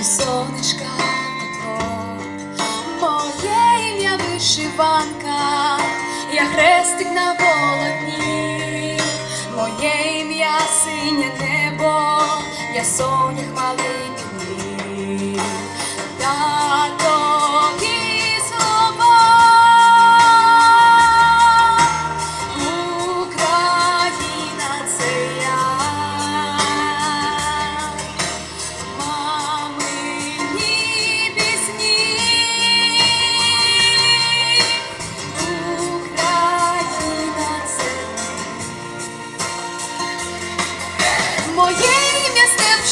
і сонечка тепло, моє ім'я вишиванка, я хрестик на полотні, моє ім'я синє небо, я соня підніг. Татові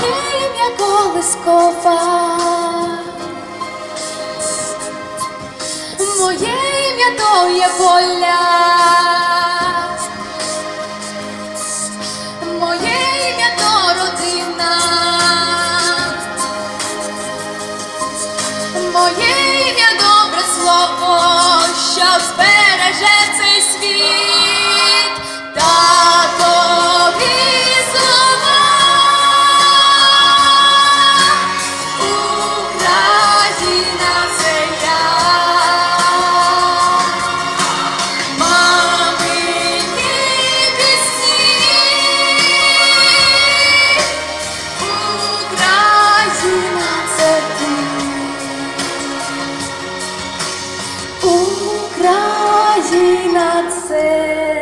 Моє ім'я колискова. Моє ім'я то є поля. Моє ім'я то родина. Моє ім'я добре слово, що збереже цей світ. Скажи на це.